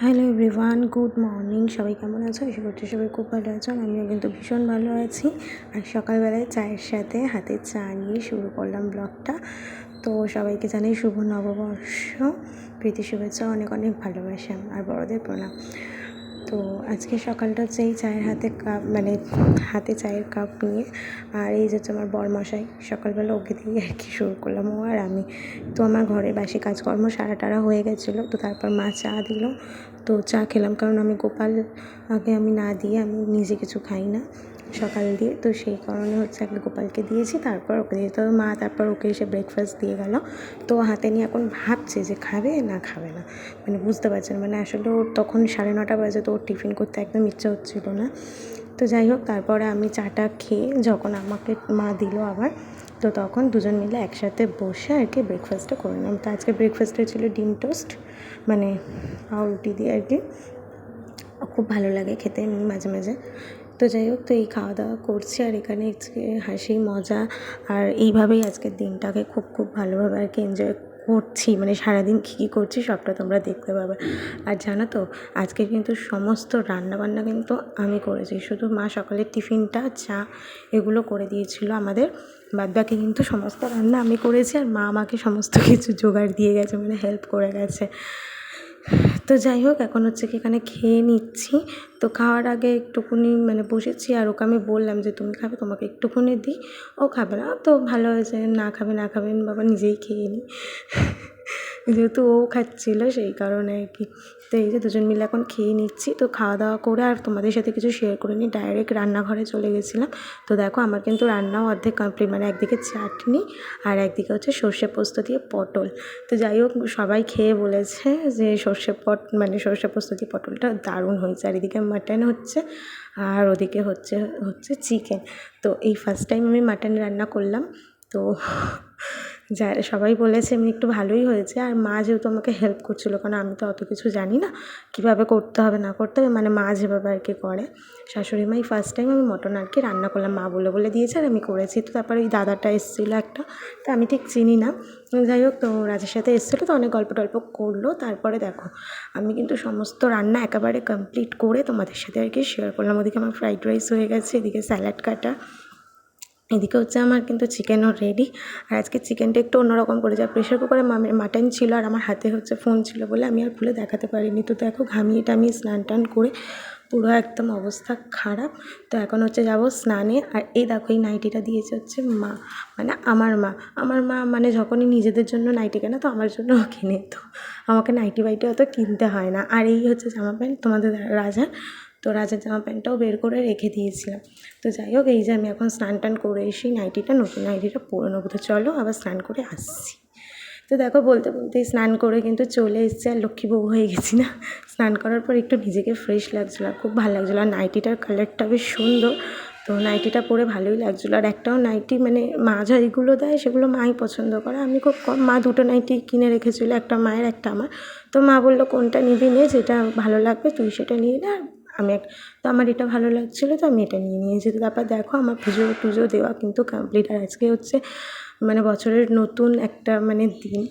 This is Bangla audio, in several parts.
হ্যালো এভরিওয়ান গুড মর্নিং সবাই কেমন আছো? আশা করছি সবাই খুব ভালো আছো আমিও কিন্তু ভীষণ ভালো আছি। আর সকালবেলায় চায়ের সাথে হাতে চা নিয়ে শুরু করলাম ব্লগটা তো সবাইকে জানাই শুভ নববর্ষ। প্রীতি শুভেচ্ছা, অনেক অনেক ভালোবাসা আর বড়দের প্রণাম। তো আজকে সকালটা হচ্ছে এই চায়ের হাতে কাপ মানে হাতে চায়ের কাপ নিয়ে। আর এই যে হচ্ছে আমার বরমশাই, সকালবেলা ওকে দিয়ে আর কি শুরু করলাম। ও আর আমি। তো আমার ঘরের বাসি কাজকর্ম সারা টারা হয়ে গেছিল। তো তারপর মা চা দিল। তো চা খেলাম। কারণ আমি গোপাল আগে আমি না দিয়ে আমি নিজে কিছু খাই না। সকাল দিয়ে। তো সেই কারণে হচ্ছে আগে গোপালকে দিয়েছি, তারপর ওকে দিয়ে। তো মা তারপর ওকে এসে ব্রেকফাস্ট দিয়ে গেল। তো হাতে নিয়ে এখন ভাবছে যে খাবে না খাবে না। মানে বুঝতে পারছে না। মানে আসলে ওর তখন সাড়ে নটা বাজে, তো ওর টিফিন করতে একদম ইচ্ছা হচ্ছিল না। তো যাই হোক, তারপরে আমি চাটা খেয়ে যখন আমাকে মা দিল আবার, তো তখন দুজন মিলে একসাথে বসে আর কি ব্রেকফাস্টটা করে নিলাম। তো আজকে ব্রেকফাস্টে ছিল ডিম টোস্ট মানে পাউরুটি দিয়ে আর কি। খুব ভালো লাগে খেতে মাঝে মাঝে। তো যাই হোক, তো এই খাওয়া দাওয়া করছি আর এখানে হাসি মজা আর এইভাবেই আজকের দিনটাকে খুব খুব ভালোভাবে আর কি এনজয় করছি। মানে সারাদিন কী কী করছি সবটা তোমরা দেখতে পাবে। আর জানো তো, আজকে কিন্তু সমস্ত রান্নাবান্না কিন্তু আমি করেছি। শুধু মা সকালের টিফিনটা, চা এগুলো করে দিয়েছিল আমাদের। বাদ বাকি কিন্তু সমস্ত রান্না আমি করেছি আর মা আমাকে সমস্ত কিছু জোগাড় দিয়ে গেছে মানে হেল্প করে গেছে। তো যাই হোক, এখন হচ্ছে কি এখানে খেয়ে নিচ্ছি। তো খাওয়ার আগে একটুকুনি মানে বসেছি আর ওকে আমি বললাম যে, তুমি খাবে, তোমাকে একটুকুনি দিই। ও খাবে না, তো ভালো হয়েছে। না খাবে, না খাবেন বাবা নিজেই খেয়ে নিই। যেহেতু ও খাচ্ছিলো, সেই কারণে আর কি। তো এই যে দুজন মিলে এখন খেয়ে নিচ্ছি। তো খাওয়া দাওয়া করে আর তোমাদের সাথে কিছু শেয়ার করে নিই। ডাইরেক্ট রান্নাঘরে চলে গেছিলাম। তো দেখো আমার কিন্তু রান্নাও অর্ধেক কমপ্লিট মানে একদিকে চাটনি আর একদিকে হচ্ছে সর্ষে পোস্ত দিয়ে পটল। তো যাই হোক, সবাই খেয়ে বলেছে যে সর্ষে পট মানে সর্ষে পোস্ত দিয়ে পটলটা দারুণ হয়েছে। আর এদিকে মাটন হচ্ছে আর ওদিকে হচ্ছে হচ্ছে চিকেন তো এই ফার্স্ট টাইম আমি মাটন রান্না করলাম। তো যা সবাই বলেছে, এমনি একটু ভালোই হয়েছে। আর মা যেহেতু আমাকে হেল্প করছিল, কারণ আমি তো অত কিছু জানি না, কীভাবে করতে হবে, না করতে হবে মানে মা যেভাবে আর কি করে। শাশুড়ি মাই ফার্স্ট টাইম আমি মটন আর কি রান্না করলাম, মা বলে বলে দিয়েছে, আর আমি করেছি। তো তারপরে ওই দাদাটা এসেছিল একটা, তো আমি ঠিক চিনি না। যাই হোক, তো রাজের সাথে এসেছিল, তো অনেক গল্প টল্প করল। তারপরে দেখো, আমি কিন্তু সমস্ত রান্না একেবারে কমপ্লিট করে তোমাদের সাথে আর কি শেয়ার করলাম। ওদিকে আমার ফ্রাইড রাইস হয়ে গেছে, এদিকে স্যালাড কাটা এদিকে হচ্ছে আমার কিন্তু চিকেনও রেডি আর আজকে চিকেনটা একটু অন্যরকম করে যা প্রেশার কুকারে মাটন ছিল আর আমার হাতে হচ্ছে ফোন ছিল বলে আমি আর খুলে দেখাতে পারিনি। তো দেখো ঘামিয়ে টামিয়ে স্নান টান করে পুরো একদম অবস্থা খারাপ। তো এখন হচ্ছে যাব স্নানে। আর এই দেখো এই নাইটিটা দিয়েছে হচ্ছে মা মানে আমার মা। আমার মা মানে যখনই নিজেদের জন্য নাইটি কেনে, তো আমার জন্য কিনে। তো আমাকে নাইটি বাইটি অত কিনতে হয় না। আর এই হচ্ছে জামা প্যান্ট তোমাদের রাজার। তো রাজার জামা প্যান্টটাও বের করে রেখে দিয়েছিলাম। তো যাই হোক, এই যে আমি এখন স্নান টান করে এসে নাইটিটা নতুন নাইটিটা পরে নেব। তো চলো আবার স্নান করে আসছি। তো দেখো, বলতে বলতেই স্নান করে কিন্তু চলে এসেছি আর লক্ষ্মী বউ হয়ে গেছি না। স্নান করার পর একটু নিজেকে ফ্রেশ লাগছিল আর খুব ভালো লাগছিল। আর নাইটিটার কালারটা বেশ সুন্দর। তো নাইটিটা পরে ভালোই লাগছিল। আর একটাও নাইটি মানে মা যেইগুলো দেয় সেগুলো মাই পছন্দ করে। আমি খুব কম, মা দুটো নাইটি কিনে রেখেছিলো, একটা মায়ের, একটা আমার। তো মা বলল, কোনটা নিবি নে? যেটা ভালো লাগবে তুই সেটা নিয়ে নে। আর আমি তো আমার এটা ভালো লাগছিল তো আমি এটা নিয়ে নিয়েছি। তারপর দেখো আমার পুজো টুজো দেওয়া কিন্তু কমপ্লিট আর আজকে হচ্ছে মানে বছরের নতুন একটা মানে দিন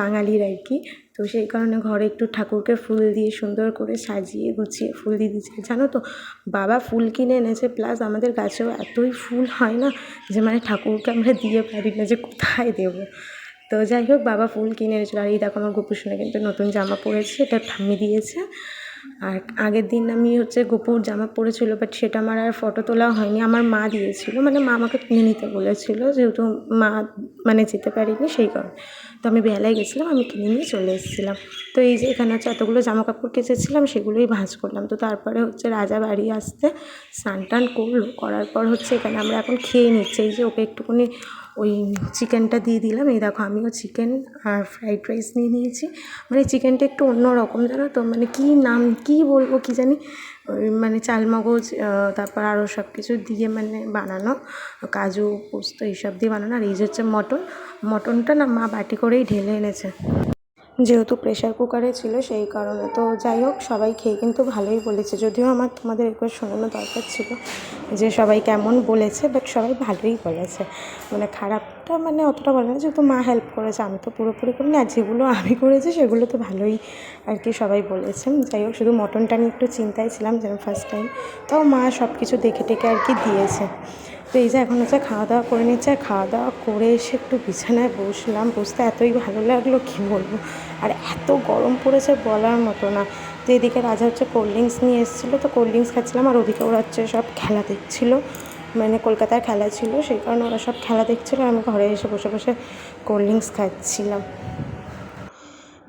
বাঙালির আর কি। তো সেই কারণে ঘরে একটু ঠাকুরকে ফুল দিয়ে সুন্দর করে সাজিয়ে গুছিয়ে ফুল দিয়ে দিয়েছি। জানো তো, বাবা ফুল কিনে এনেছে প্লাস আমাদের গাছেও এতই ফুল হয় না যে মানে ঠাকুরকে আমরা দিয়ে পারি না যে কোথায় দেবো। তো যাই হোক, বাবা ফুল কিনে এনেছিল। আর এই দেখো আমার গোপুসোনা কিন্তু নতুন জামা পরেছে, এটা ঠাম্মি দিয়েছে। আর আগের দিন আমি হচ্ছে গোপুর জামা পরেছিল বাট সেটা আমার আর ফটো তোলা হয়নি। আমার মা দিয়েছিল মানে মা আমাকে কিনে নিতে বলেছিল, যেহেতু মা মানে যেতে পারিনি সেই কারণে। তো আমি বেলায় গেছিলাম, আমি কিনে নিয়ে চলে এসেছিলাম। তো এই যে এখানে হচ্ছে এতগুলো জামা কাপড় কেচেছিলাম, সেগুলোই ভাঁজ করলাম। তো তারপরে হচ্ছে রাজা বাড়ি আসতে স্নান টান করল, করার পর হচ্ছে এখানে আমরা এখন খেয়ে নিচ্ছি। এই যে ওকে একটুখানি ওই চিকেনটা দিয়ে দিলাম। এই দেখো আমিও চিকেন আর ফ্রাইড রাইস নিয়ে নিয়েছি। মানে চিকেনটা একটু অন্য রকম, জানো তো? মানে কী নাম, কী বলব কী জানি? মানে চালমগজ তারপর আরও সব কিছু দিয়ে মানে বানানো। কাজু, পোস্ত, এইসব দিয়ে বানানো। আর এই যে হচ্ছে মটন। মটনটা না মা বাটি করেই ঢেলে এনেছে। যেহেতু প্রেশার কুকারে ছিল, সেই কারণে তো যাই হোক, সবাই খেয়ে কিন্তু ভালোই বলেছে। যদিও আমার তোমাদের রিকোয়েস্ট শোনানো দরকার ছিল যে সবাই কেমন বলেছে বাট সবাই ভালোই বলেছে। মানে খারাপটা মানে অতটা বলে না, যেহেতু মা হেল্প করেছে, আমি তো পুরোপুরি করি না যেগুলো আমি করেছি, সেগুলো তো ভালোই আর কি সবাই বলেছে। যাই হোক, শুধু মটনটা নিয়ে একটু চিন্তায় ছিলাম যেন ফার্স্ট টাইম তাও মা সব কিছু দেখে টেকে আর কি দিয়েছে। তো এই যে এখন হচ্ছে খাওয়া দাওয়া করে নিচ্ছে আর খাওয়া দাওয়া করে এসে একটু বিছানায় বসলাম। বসতে এতই ভালো লাগল, কী বলব? আর এত গরম পড়েছে বলার মতো না। তো এদিকে রাজা হচ্ছে কোল্ড ড্রিঙ্কস নিয়ে এসেছিল, তো কোল্ড ড্রিঙ্কস খাচ্ছিলাম। আর ওদিকে ওরা হচ্ছে সব খেলা দেখছিলো। মানে কলকাতার খেলা ছিল, সেই কারণে ওরা সব খেলা দেখছিলো। আমি ঘরে এসে বসে বসে কোল্ড ড্রিঙ্কস খাচ্ছিলাম।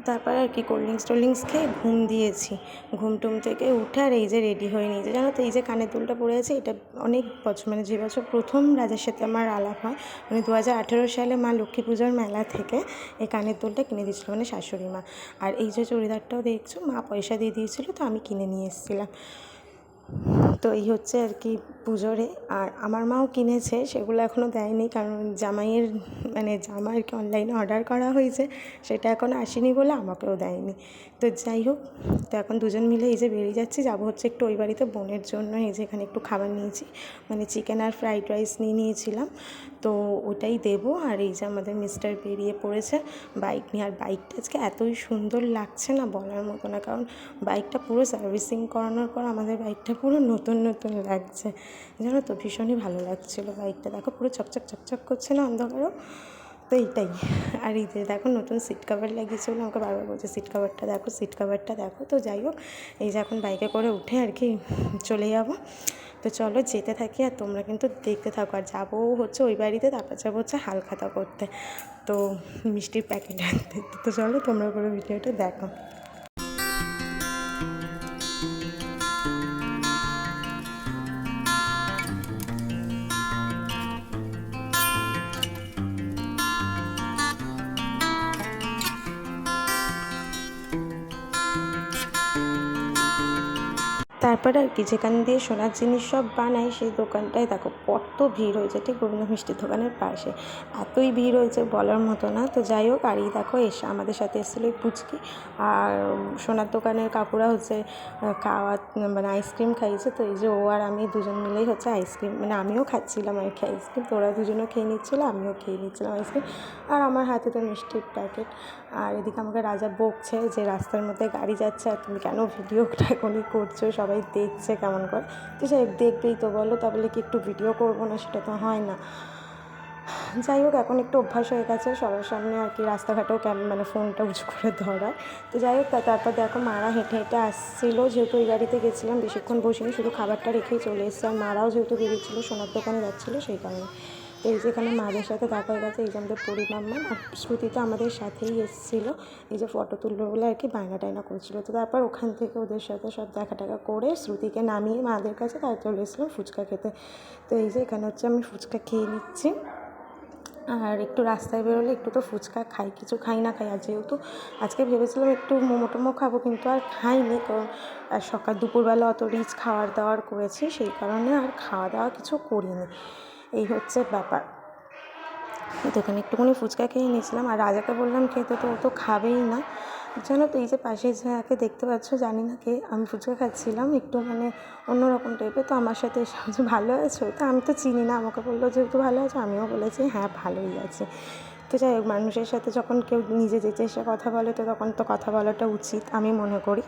তারপরে আর কি কোল্ড ড্রিঙ্কস টোল্ড খেয়ে ঘুম দিয়েছি। ঘুম টুম থেকে উঠে আর এই যে রেডি হয়ে নিয়েছে। জানো তো, এই যে কানের দুলটা পড়ে আছে, এটা অনেক বছর মানে যে বছর প্রথম রাজার সাথে আমার আলাপ হয় মানে দু হাজার আঠেরো সালে মা লক্ষ্মী পুজোর মেলা থেকে এই কানের দুলটা কিনে দিয়েছিলো মানে শাশুড়ি মা। আর এই যে চুড়িদারটাও দেখছ, মা পয়সা দিয়ে দিয়েছিলো, তো আমি কিনে নিয়ে এসেছিলাম। তো এই হচ্ছে আর কি পুজোরে। আর আমার মাও কিনেছে, সেগুলো এখনও দেয়নি কারণ জামাইয়ের মানে জামা আর কি অনলাইনে অর্ডার করা হয়েছে, সেটা এখনও আসেনি বলে আমাকেও দেয়নি। তো যাই হোক, তো এখন দুজন মিলে এই যে বেরিয়ে যাচ্ছি, যাব হচ্ছে একটু ওই বাড়িতে বোনের জন্য, এই যে এখানে একটু খাবার নিয়েছি। মানে চিকেন আর ফ্রাইড রাইস নিয়ে নিয়েছিলাম। তো ওটাই দেবো। আর এই যে আমাদের মিস্টার বেরিয়ে পড়েছে বাইক নিয়ে। আর বাইকটা আজকে এতই সুন্দর লাগছে না বলার মতো না, কারণ বাইকটা পুরো সার্ভিসিং করানোর পর আমাদের বাইকটা পুরো নতুন নতুন লাগছে। জানো তো ভীষণই ভালো লাগছিল বাইকটা। দেখো পুরো চকচক চকচক করছে না অন্ধকারও? তো এইটাই। আর এই দেখো নতুন সিট কাভার লাগিয়েছে বলে আমাকে বারবার বলছে সিট কাভারটা দেখো সিট কাভারটা দেখো। তো যাই হোক, এই যে এখন বাইকে করে উঠে আর কি চলে যাব। তো চলো যেতে থাকি আর তোমরা কিন্তু দেখতে থাকো। আর যাব হচ্ছে ওই বাড়িতে, তারপর যাব হচ্ছে হালখাতা করতে। তো মিষ্টির প্যাকেট আনতে। তো চলো তোমরা পুরো ভিডিওটা দেখো। তারপরে আর কি, যেখান দিয়ে সোনার জিনিস সব বানায় সেই দোকানটায় দেখো কত ভিড় হয়েছে, ঠিক গোবিন্দ মিষ্টির দোকানের পাশে। এতই ভিড় হয়েছে বলার মতো না। তো যাই হোক, আর দেখো এসে আমাদের সাথে এসেছিল এই পুচকি। আর সোনার দোকানের কাকুরা হচ্ছে খাওয়া মানে আইসক্রিম খাইয়েছে তো এই যে ও আর আমি দুজন মিলেই হচ্ছে আইসক্রিম মানে আমিও খাচ্ছিলাম আর কি আইসক্রিম। তো ওরা দুজনও খেয়ে নিচ্ছিলো, আমিও খেয়ে নিচ্ছিলাম আইসক্রিম। আর আমার হাতে তো মিষ্টির প্যাকেট। আর এদিকে আমাকে রাজা বকছে যে রাস্তার মধ্যে গাড়ি যাচ্ছে, আর তুমি কেন ভিডিওটা এখনই করছ? সবাই দেখছে কেমন করে? তো সে দেখবেই তো বলো তাহলে কি একটু ভিডিও করব না? সেটা তো হয় না। যাই হোক, এখন একটু অভ্যাস হয়ে গেছে, সবার সামনে আর কি রাস্তাঘাটেও ক্যাম মানে ফোনটা উঁচু করে ধরা তো যাই হোক তারপর দেখো, মারা হেঁটে হেঁটে আসছিল, যেহেতু ওই গাড়িতে গেছিলাম, বেশিক্ষণ বসিনি, শুধু খাবারটা রেখেই চলে এসছে। আর মারাও যেহেতু বেরিয়েছিলো, সোনার দোকানে যাচ্ছিল, সেই কারণে। তো এই যে এখানে মাদের সাথে দেখা গেছে, এই যে আমাদের পরিমাম্মা আর শ্রুতি তো আমাদের সাথেই এসেছিল। এই যে ফটো তুললো বলে আর কি বায়না টায়না করছিল। তো তারপর ওখান থেকে ওদের সাথে সব দেখা টাকা করে শ্রুতিকে নামিয়ে মাদের কাছে তার চলে এসেছিলাম ফুচকা খেতে। তো এই যে এখানে হচ্ছে আমি ফুচকা খেয়ে নিচ্ছি। আর একটু রাস্তায় বেরোলে একটু তো ফুচকা খাই, কিছু খাই না খাই। আর যেহেতু আজকে ভেবেছিলাম একটু মোমো টোমো খাব, কিন্তু আর খাইনি। কারণ, আর সকাল দুপুরবেলা অত রিচ খাওয়ার দাওয়ার করেছি, সেই কারণে আর খাওয়া দাওয়া কিছু করিনি। এই হচ্ছে ব্যাপার। তো একটুখানি ফুচকা খেয়ে নিয়েছিলাম আর রাজাকে বললাম, খেতে তো ও তো খাবেই না। জানো তো, এই যে পাশে যাকে দেখতে পাচ্ছ, জানি না কে, আমি ফুচকা খাচ্ছিলাম, একটু মানে অন্যরকম টাইপের তো আমার সাথে এসে ভালো আছো? তো আমি তো চিনি না, আমাকে বলল, যেহেতু ভালো আছো, আমিও বলেছি হ্যাঁ ভালোই আছে। তো যাই হোক, মানুষের সাথে যখন কেউ নিজে যেচে এসে কথা বলে, তো তখন তো কথা বলাটা উচিত, আমি মনে করি।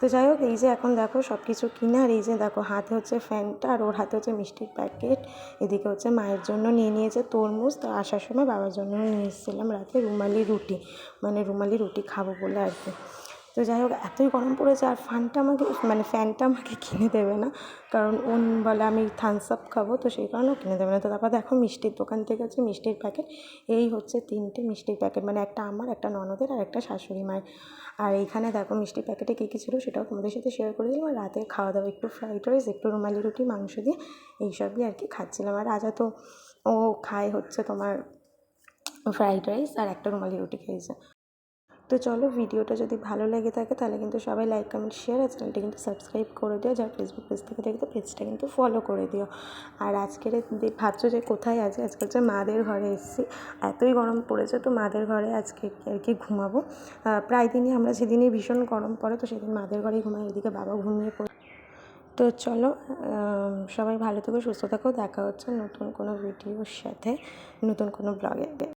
তো যাই হোক, এই যে এখন দেখো সব কিছু কিনে আর এই যে দেখো হাতে হচ্ছে ফ্যানটা আর ওর হাতে হচ্ছে মিষ্টির প্যাকেট। এদিকে হচ্ছে মায়ের জন্য নিয়ে নিয়েছে তরমুজ। তো আসার সময় বাবার জন্য নিয়ে এসেছিলাম রাতে রুমালি রুটি মানে রুমালি রুটি খাব বলে আর কি। তো যাই হোক, এতই গরম পড়েছে আর ফানটা আমাকে মানে ফ্যানটা আমাকে কিনে দেবে না। কারণ ওন বলে আমি থামস আপ খাব, তো সেই কারণেও কিনে দেবে না। তো তারপর দেখো মিষ্টির দোকান থেকে হচ্ছে মিষ্টির প্যাকেট এই হচ্ছে তিনটে মিষ্টির প্যাকেট মানে একটা আমার, একটা ননদের আর একটা শাশুড়ি মায়ের। আর এইখানে দেখো মিষ্টির প্যাকেটে কী কী ছিল সেটাও তোমাদের সাথে শেয়ার করে দিলাম। আর রাতে খাওয়া দাওয়া, একটু ফ্রাইড রাইস একটু রুমালি রুটি, মাংস দিয়ে এইসবই আর কি খাচ্ছিলাম। আর রাজা তো ও খায় হচ্ছে তোমার ফ্রাইড রাইস আর একটা রুমালি রুটি খেয়েছে। তো চলো ভিডিওটা যদি ভালো লেগে থাকে তাহলে কিন্তু সবাই লাইক কমেন্ট শেয়ার আর চ্যানেলটা কিন্তু সাবস্ক্রাইব করে দিও। যারা ফেসবুক পেজ থেকে দেখতো পেজটা কিন্তু ফলো করে দিও। আর আজকের ভাবছ যে কোথায় আছে? আজকে হচ্ছে মাদের ঘরে এসেছি। এতই গরম পড়েছে তো মাদের ঘরে আজকে আর কি ঘুমাবো। প্রায় দিনই আমরা সেদিনই ভীষণ গরম পড়ে তো সেদিন মাদের ঘরেই ঘুমাই, এদিকে বাবা ঘুমিয়ে পড়ে। তো চলো সবাই ভালো থেকো, সুস্থ থাকো। দেখা হচ্ছে নতুন কোনো ভিডিওর সাথে, নতুন কোনো ব্লগে